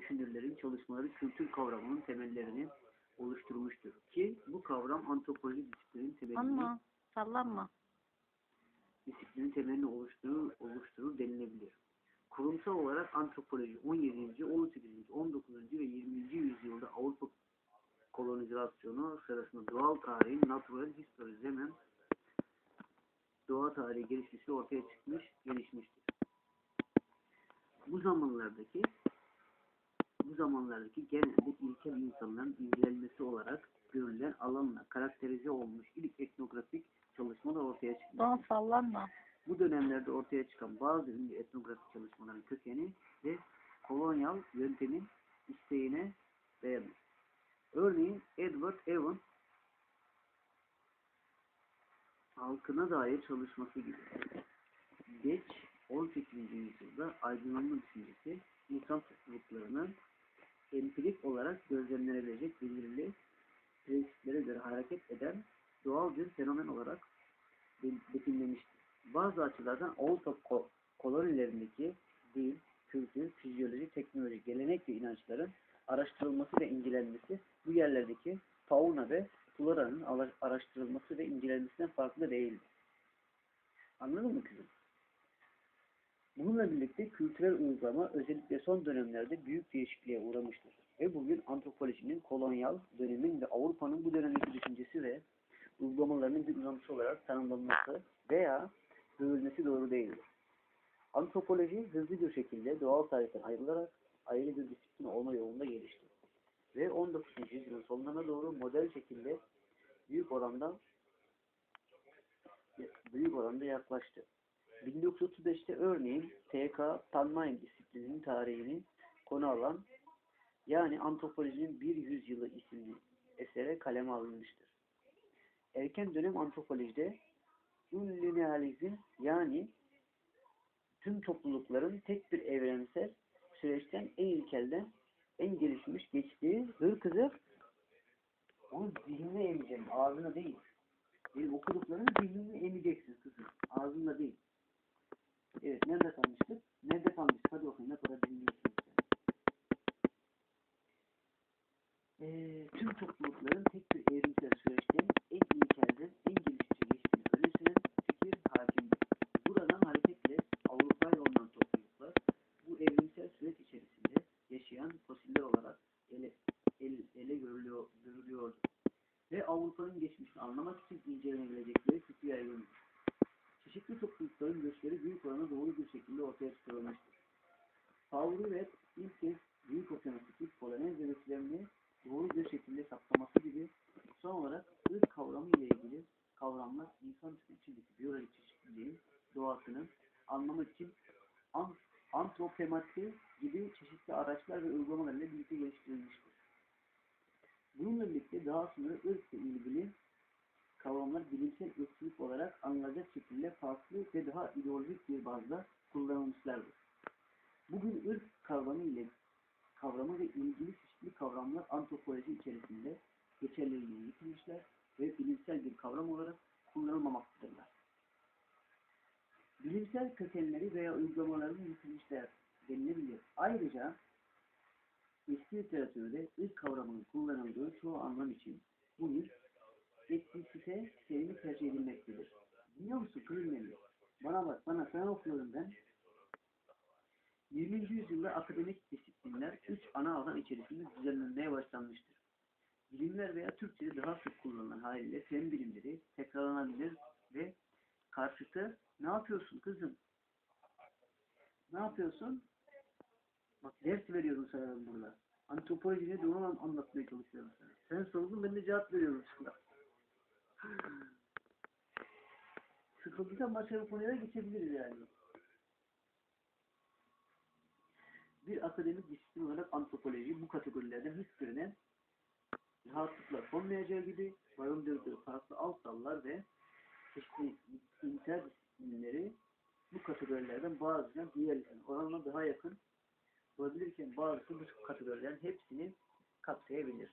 düşünürlerin çalışmaları kültür kavramının temellerini oluşturmuştur. Ki bu kavram antropoloji disiplinin temelini, Anma. Sallanma. disiplinin temelini oluşturur, oluşturur denilebilir. Kurumsal olarak antropoloji 17. 18. 19. ve 20. yüzyılda Avrupa kolonizasyonu sırasında doğal tarihin natural history hemen doğa tarihi gelişmesi ortaya çıkmış, gelişmiştir. Bu zamanlardaki bu zamanlardaki genelde ilkel insanların ilgilenmesi olarak görülen alanla karakterize olmuş ilk etnografik çalışmalar ortaya çıkmış. Doğan sallanma. Bu dönemlerde ortaya çıkan bazı ünlü etnografik çalışmaların kökeni ve kolonyal yöntemin isteğine dayanır. Örneğin Edward Evans halkına dair çalışması gibi. Geç 18. yüzyılda aydınlanma düşüncesi insan topluluklarının gözlemlenebilecek belirli prensiplere göre hareket eden doğal bir fenomen olarak be- betimlemiştir. Bazı açılardan Avrupa ko- kolonilerindeki dil, kültür, fizyoloji, teknoloji, gelenek ve inançların araştırılması ve incelenmesi bu yerlerdeki fauna ve floranın araştırılması ve incelenmesinden farklı değildir. Anladın mı kızım? Bununla birlikte kültürel uygulama özellikle son dönemlerde büyük değişikliğe uğramıştır. Ve bugün antropolojinin kolonyal dönemin ve Avrupa'nın bu dönemdeki düşüncesi ve uygulamalarının bir uzantısı olarak tanımlanması veya görülmesi doğru değildir. Antropoloji hızlı bir şekilde doğal tarihten ayrılarak ayrı bir disiplin olma yolunda gelişti. Ve 19. yüzyılın sonlarına doğru model şekilde büyük oranda büyük oranda yaklaştı. 1935'te örneğin T.K. Panmain disiplininin tarihini konu alan yani Antropolojinin Bir Yüzyılı isimli esere kaleme alınmıştır. Erken dönem antropolojide ünlinealizm yani tüm toplulukların tek bir evrensel süreçten en ilkelden en gelişmiş geçtiği hır kızı onu zihnine emeceğim, ağzına değil. Benim okuduklarını zihnine emeceksin kızım, ağzında değil. Evet, nerede kalmıştık? Nerede kalmıştık? Hadi bakayım ne kadar dinliyorsunuz. Ee, tüm toplulukların tek bir evrimsel süreçten en ilkelden en gelişmişe geçtiğini öne süren fikir hakimdir. Buradan hareketle Avrupa'ya olunan topluluklar bu evrimsel süreç içerisinde yaşayan fosiller olarak ele, el, ele görülüyor, görülüyordu. Ve Avrupa'nın geçmişini anlamak için incelenebilecekleri fikri yaygındır. Çeşitli toplulukların göçleri büyük oranda doğru bir şekilde ortaya çıkarılmıştır. Ve ilk kez büyük okyanustaki Polonez üreticilerini doğru bir şekilde saptaması gibi son olarak ırk kavramı ile ilgili kavramlar insan içindeki biyolojik çeşitliliğin doğasını anlamak için an antropometri gibi çeşitli araçlar ve uygulamalarla birlikte geliştirilmiştir. Bununla birlikte daha sonra ırkla ilgili kavramlar bilimsel ırkçılık olarak anılacak şekilde farklı ve daha ideolojik bir bazda kullanılmışlardır. Bugün ırk kavramı ile kavramı ve ilgili çeşitli kavramlar antropoloji içerisinde geçerliliğini yitirmişler ve bilimsel bir kavram olarak kullanılmamaktadırlar. Bilimsel kökenleri veya uygulamalarını yitirmişler denilebilir. Ayrıca eski literatürde ırk kavramının kullanıldığı çoğu anlam için bugün etnisite terimi tercih edilmektedir. Biliyor musun kızım benim? Bana bak, bana sen okuyorum ben. 20. yüzyılda akademik disiplinler üç ana alan içerisinde düzenlenmeye başlanmıştır. Bilimler veya Türkçe'de daha sık kullanılan haliyle fen bilimleri tekrarlanabilir ve karşıtı ne yapıyorsun kızım? Ne yapıyorsun? Bak ders veriyorum sana burada. Antropoloji nedir onu an- anlatmaya çalışıyorum sana. Sen sordun ben de cevap veriyorum sana. Sıkıldıysan başka bir konuya geçebiliriz yani. Bir akademik disiplin olarak antropoloji bu kategorilerden hiçbirine rahatlıkla konmayacağı gibi barındırdığı farklı alt dallar ve çeşitli interdisiplinleri bu kategorilerden bazılarına diğerlerine oranla daha yakın olabilirken bazısı bu kategorilerin hepsini kapsayabilir.